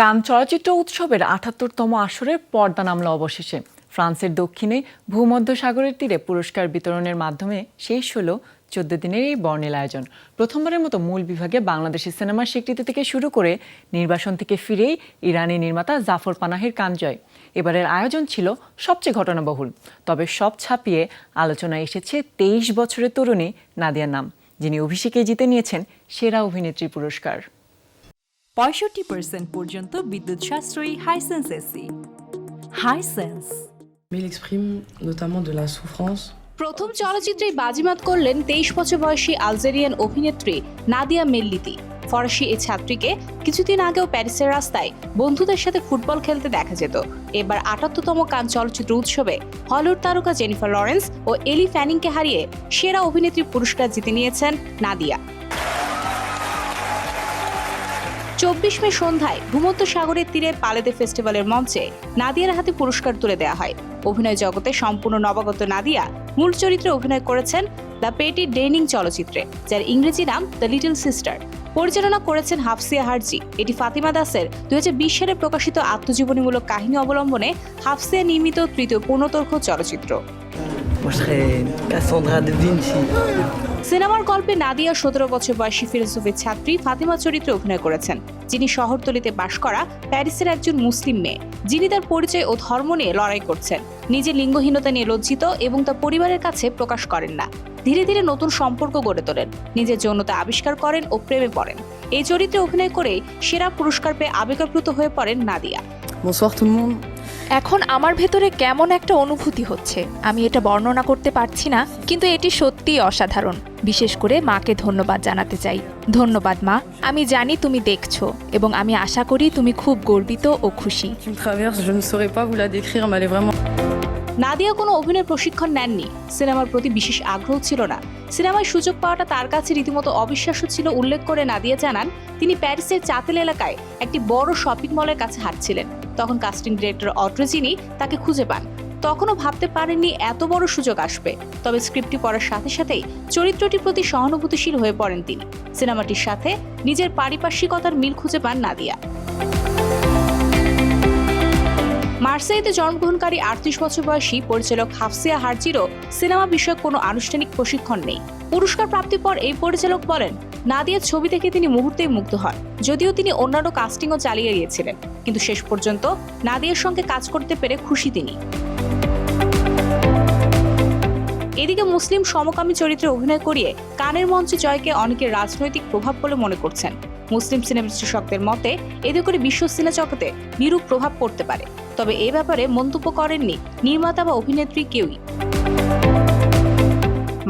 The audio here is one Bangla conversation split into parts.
কান চলচ্চিত্র উৎসবের আটাত্তরতম আসরের পর্দা নামল অবশেষে। ফ্রান্সের দক্ষিণে ভূমধ্যসাগরের তীরে পুরস্কার বিতরণের মাধ্যমে শেষ হলো চোদ্দ দিনের এই বর্ণিল আয়োজন। প্রথমবারের মতো মূল বিভাগে বাংলাদেশের সিনেমার স্বীকৃতি থেকে শুরু করে নির্বাসন থেকে ফিরেই ইরানি নির্মাতা জাফর পানাহের কানজয় এবারের আয়োজন ছিল সবচেয়ে ঘটনাবহুল। তবে সব ছাপিয়ে আলোচনায় এসেছে তেইশ বছরের তরুণী নাদিয়ার নাম, যিনি অভিষেকে জিতে নিয়েছেন সেরা অভিনেত্রী পুরস্কার। পঁয়ষট্টি পার্সেন্ট পর্যন্ত বিদ্যুৎ সাশ্রয়ী Hisense AC Hisense Mais il exprime notamment de la souffrance. প্রথম চলচ্চিত্রে বাজিমাত করলেন তেইশ বছর বয়সী আলজেরিয়ান অভিনেত্রী নাদিয়া মেল্লিতি। ফরাসি এই ছাত্রীকে কিছুদিন আগেও প্যারিসের রাস্তায় বন্ধুদের সাথে ফুটবল খেলতে দেখা যেত। এবার আটাত্তরতম কান চলচ্চিত্র উৎসবে হলিউড তারকা জেনিফার লরেন্স ও এলি ফ্যানিংকে হারিয়ে সেরা অভিনেত্রী পুরস্কার জিতে নিয়েছেন নাদিয়া। চব্বিশ মে সন্ধ্যায় ভূমধ্য সাগরের তীরে পালেদে ফেস্টিভ্যালের মঞ্চে নাদিয়ার হাতে পুরস্কার তুলে দেওয়া হয়। অভিনয় জগতে সম্পূর্ণ নবাগত নাদিয়া মূল চরিত্রে অভিনয় করেছেন দ্য পেটি ডেনিং চলচ্চিত্রে, যার ইংরেজি নাম দ্য লিটল সিস্টার। পরিচালনা করেছেন হাফসিয়া হারজি। এটি ফাতিমা দাসের দুই হাজার বিশ সালে প্রকাশিত আত্মজীবনীমূলক কাহিনী অবলম্বনে হাফসিয়া নির্মিত তৃতীয় পূর্ণদৈর্ঘ্য চলচ্চিত্র। সিনেমার গল্পে নাদিয়া সতেরো বছর বয়সী ফিলোসফির ছাত্রী ফাতিমা চরিত্রে অভিনয় করেছেন। যিনি শহরতলিতে বাস করা প্যারিসের একজন মুসলিম মেয়ে। যিনি তার পরিচয় ও ধর্ম নিয়ে লড়াই করছেন। নিজের লিঙ্গহীনতা নিয়ে লজ্জিত এবং তার পরিবারের কাছে প্রকাশ করেন না। ধীরে ধীরে নতুন সম্পর্ক গড়ে তোলেন। নিজের যৌনতা আবিষ্কার করেন ও প্রেমে পড়েন। এই চরিত্রে অভিনয় করেই সেরা পুরস্কার পেয়ে আবেগাপ্লুত হয়ে পড়েন Nadia. Bonsoir tout le monde. এখন আমার ভেতরে কেমন একটা অনুভূতি হচ্ছে। আমি এটা বর্ণনা করতে পারছি না, কিন্তু এটি সত্যিই অসাধারণ। বিশেষ করে মাকে ধন্যবাদ জানাতে চাই। ধন্যবাদ, মা। আমি জানি তুমি দেখছ, এবং আমি আশা করি তুমি খুব গর্বিত ও খুশি। নাদিয়া কোনো অভিনয় প্রশিক্ষণ নেননি। সিনেমার প্রতি বিশেষ আগ্রহ ছিল না। সিনেমায় সুযোগ পাওয়াটা তার কাছে রীতিমতো অবিশ্বাস্য ছিল উল্লেখ করে নাদিয়া জানান, তিনি প্যারিসের চাতেল এলাকায় একটি বড় শপিং মলের কাছে হাঁটছিলেন। তখন কাস্টিং ডিরেক্টর অড্রেজিনি তাকে খুঁজে পান। তখনও ভাবতে পারেননি এত বড় সুযোগ আসবে। তবে স্ক্রিপ্টটি পড়ার সাথে সাথেই চরিত্রটির প্রতি সহানুভূতিশীল হয়ে পড়েন তিনি। সিনেমাটির সাথে নিজের পারিপার্শ্বিকতার মিল খুঁজে পান নাদিয়া। মার্সেইতে জন্মগ্রহণকারী আটত্রিশ বছর বয়সী পরিচালক হাফসিয়া হারজিরও সিনেমা বিষয়ক কোনো আনুষ্ঠানিক প্রশিক্ষণ নেই। পুরস্কার প্রাপ্তির পর এই পরিচালক বলেন নাদিয়ার ছবি দেখে তিনি মুহূর্তেই মুগ্ধ হন। যদিও তিনি অন্যান্য কাস্টিংও চালিয়ে গিয়েছিলেন, কিন্তু শেষ পর্যন্ত নাদিয়ার সঙ্গে কাজ করতে পেরে খুশি তিনি। এদিকে মুসলিম সমকামী চরিত্রে অভিনয় করিয়ে কানের মঞ্চে জয়কে অনেকের রাজনৈতিক প্রভাব বলে মনে করছেন। মুসলিম সিনেমা বিশেষজ্ঞদের মতে, এতে করে বিশ্ব সিনে জগতে বিরূপ প্রভাব পড়তে পারে। তবে এ ব্যাপারে মন্তব্য করেননি নির্মাতা বা অভিনেত্রী কেউই।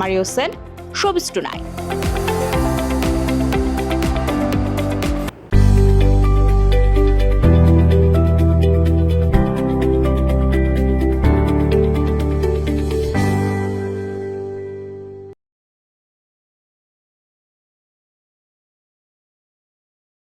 Mario Sen showbiz tonight